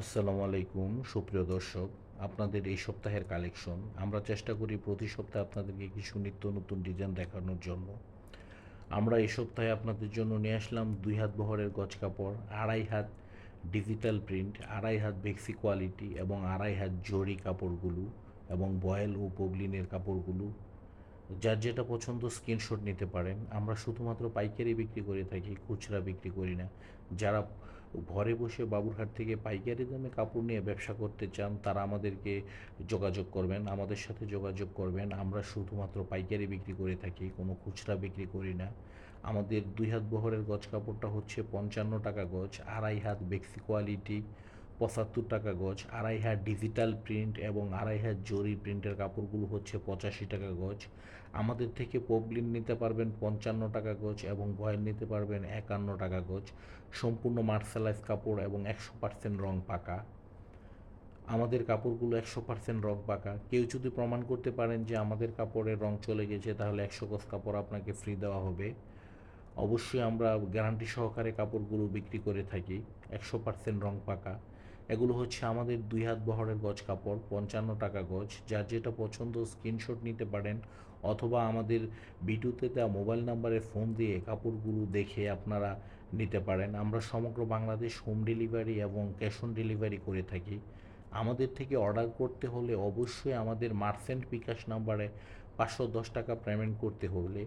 আসসালামু আলাইকুম, সুপ্রিয় দর্শক। আপনাদের এই সপ্তাহের কালেকশন। আমরা চেষ্টা করি প্রতি সপ্তাহে আপনাদেরকে কিছু নিত্য নতুন ডিজাইন দেখানোর জন্য। আমরা এই সপ্তাহে আপনাদের জন্য নিয়ে আসলাম দুই হাত বহরের গজ কাপড়, আড়াই হাত ডিজিটাল প্রিন্ট, আড়াই হাত বেক্সি কোয়ালিটি এবং আড়াই হাত জরি কাপড়গুলো এবং বয়েল ও পবলিনের কাপড়গুলো। যার যেটা পছন্দ স্ক্রিনশট নিতে পারেন। আমরা শুধুমাত্র পাইকারি বিক্রি করে থাকি, খুচরা বিক্রি করি না। যারা ঘরে বসে বাবুরহাট থেকে পাইকারি দামে কাপড় নিয়ে ব্যবসা করতে চান, তারা আমাদেরকে যোগাযোগ করবেন, আমাদের সাথে যোগাযোগ করবেন। আমরা শুধুমাত্র পাইকারি বিক্রি করে থাকি, কোনো খুচরা বিক্রি করি না। আমাদের দুই হাত বহরের গজ কাপড়টা হচ্ছে পঞ্চান্ন টাকা গজ, আড়াই হাত বেক্সি কোয়ালিটি পঁচাত্তর টাকা গজ, আড়াই হাত ডিজিটাল প্রিন্ট এবং আড়াই হাত জরি প্রিন্টের কাপড়গুলো হচ্ছে পঁচাশি টাকা গজ। আমাদের থেকে পবলিন নিতে পারবেন পঞ্চান্ন টাকা গজ এবং ভয়েল নিতে পারবেন একান্ন টাকা গজ। সম্পূর্ণ মার্শালাইজ কাপড় এবং একশো পার্সেন্ট রং পাকা। আমাদের কাপড়গুলো একশো পার্সেন্ট রং পাকা। কেউ যদি প্রমাণ করতে পারেন যে আমাদের কাপড়ের রং চলে গেছে, তাহলে একশো গজ কাপড় আপনাকে ফ্রি দেওয়া হবে। অবশ্যই আমরা গ্যারান্টি সহকারে কাপড়গুলো বিক্রি করে থাকি। একশো পার্সেন্ট রং পাকা। এগুলো হচ্ছে আমাদের দুই হাত বহরের গজ কাপড়, পঞ্চান্ন টাকা গজ। যার যেটা পছন্দ স্ক্রিনশট নিতে পারেন, অথবা আমাদের ভিডিওতে দেওয়া মোবাইল নাম্বারে ফোন দিয়ে কাপড়গুলো দেখে আপনারা নিতে পারেন। আমরা সমগ্র বাংলাদেশ হোম ডেলিভারি এবং ক্যাশ অন ডেলিভারি করে থাকি। আমাদের থেকে অর্ডার করতে হলে অবশ্যই আমাদের মার্সেন্ট বিকাশ নাম্বারে পাঁচশো দশ টাকা পেমেন্ট করতে হলে।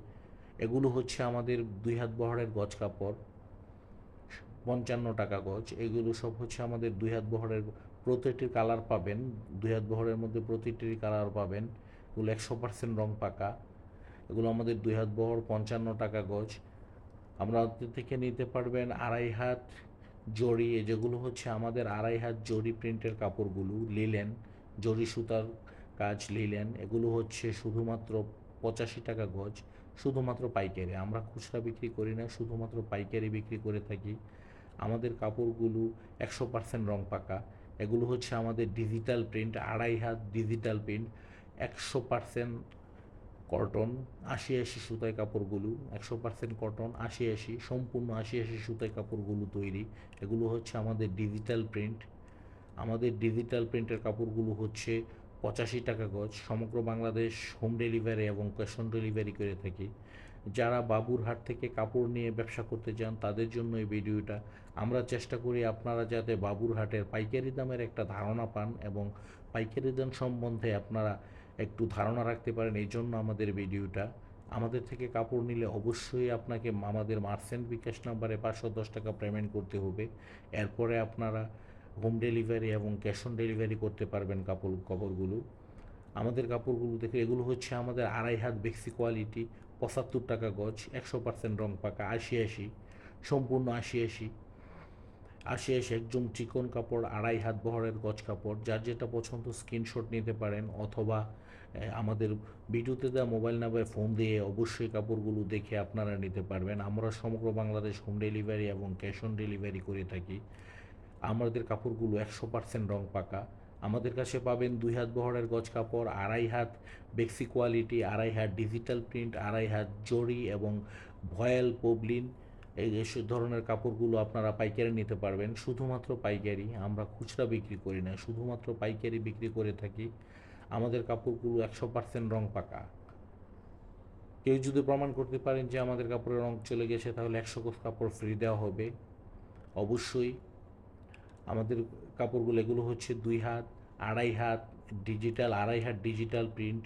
এগুলো হচ্ছে আমাদের দুই হাত বহরের গজ কাপড়। পঞ্চান্ন টাকা গজ। এগুলো সব হচ্ছে আমাদের দুই হাত বহরের প্রতিটির কালার পাবেন। দুই হাত বহরের মধ্যে প্রতিটির কালার পাবেন। এগুলো একশো পার্সেন্ট রং পাকা। এগুলো আমাদের দুই হাত বহর পঞ্চান্ন টাকা গজ। আমরা থেকে নিতে পারবেন আড়াই হাত এ যেগুলো হচ্ছে আমাদের আড়াই হাত জরি প্রিন্টের কাপড়গুলো, লিলেন জরি সুতার কাজ লিলেন। এগুলো হচ্ছে শুধুমাত্র পঁচাশি টাকা গজ, শুধুমাত্র পাইকারি। আমরা খুচরা বিক্রি করি না, শুধুমাত্র পাইকারি বিক্রি করে থাকি। আমাদের কাপড়গুলো একশো পার্সেন্ট রং পাকা। এগুলো হচ্ছে আমাদের ডিজিটাল প্রিন্ট আড়াই হাত ডিজিটাল প্রিন্ট একশো পার্সেন্ট কটন আশি আশি সুতায় কাপড়গুলো, একশো পার্সেন্ট কটন আশি আশি, সম্পূর্ণ আশি আশি সুতায় কাপড়গুলো তৈরি। এগুলো হচ্ছে আমাদের ডিজিটাল প্রিন্ট আমাদের ডিজিটাল প্রিন্টের কাপড়গুলো হচ্ছে পঁচাশি টাকা গজ। সমগ্র বাংলাদেশ হোম ডেলিভারি এবং ক্যাশ অন ডেলিভারি করে থাকি। যারা বাবুরহাট থেকে কাপড় নিয়ে ব্যবসা করতে চান, তাদের জন্য এই ভিডিওটা। আমরা চেষ্টা করি আপনারা যাতে বাবুরহাটের পাইকারি দামের একটা ধারণা পান এবং পাইকারি দাম সম্বন্ধে আপনারা একটু ধারণা রাখতে পারেন, এই জন্য আমাদের ভিডিওটা। আমাদের থেকে কাপড় নিলে অবশ্যই আপনাকে আমাদের মার্সেন্ট বিকাশ নাম্বারে পাঁচশো দশ টাকা পেমেন্ট করতে হবে। এরপরে আপনারা হোম ডেলিভারি এবং ক্যাশ অন ডেলিভারি করতে পারবেন কাপড়, কাপড়গুলো। আমাদের কাপড়গুলো দেখে এগুলো হচ্ছে আমাদের আড়াই হাত বেক্সি কোয়ালিটি। পঁচাত্তর টাকা গজ, একশো পার্সেন্ট রং পাকা, আশি আশি, সম্পূর্ণ আশি আশি। আশি আশি, একদম চিকন কাপড়, আড়াই হাত বহরের গজ কাপড়। যার যেটা পছন্দ স্ক্রিনশট নিতে পারেন, অথবা আমাদের ভিডিওতে দেওয়া মোবাইল নাম্বারে ফোন দিয়ে অবশ্যই কাপড়গুলো দেখে আপনারা নিতে পারবেন। আমরা সমগ্র বাংলাদেশ হোম ডেলিভারি এবং ক্যাশ অন ডেলিভারি করে থাকি। আমাদের কাপড়গুলো একশো পার্সেন্ট রং পাকা। আমাদের কাছে পাবেন দুই হাত বহরের গজ কাপড়, আড়াই হাত বেক্সি কোয়ালিটি, আড়াই হাত ডিজিটাল প্রিন্ট, আড়াই হাত জরি এবং ভয়েল পবলিন। এই এসব ধরনের কাপড়গুলো আপনারা পাইকারি নিতে পারবেন। শুধুমাত্র পাইকারি, আমরা খুচরা বিক্রি করি না, শুধুমাত্র পাইকারি বিক্রি করে থাকি। আমাদের কাপড়গুলো একশো পার্সেন্ট রং পাকা। কেউ যদি প্রমাণ করতে পারেন যে আমাদের কাপড়ের রং চলে গেছে, তাহলে একশো কোষ কাপড় ফ্রি দেওয়া হবে। অবশ্যই আমাদের কাপড়গুলো এগুলো হচ্ছে দুই হাত আড়াই হাত ডিজিটাল আড়াই হাত ডিজিটাল প্রিন্ট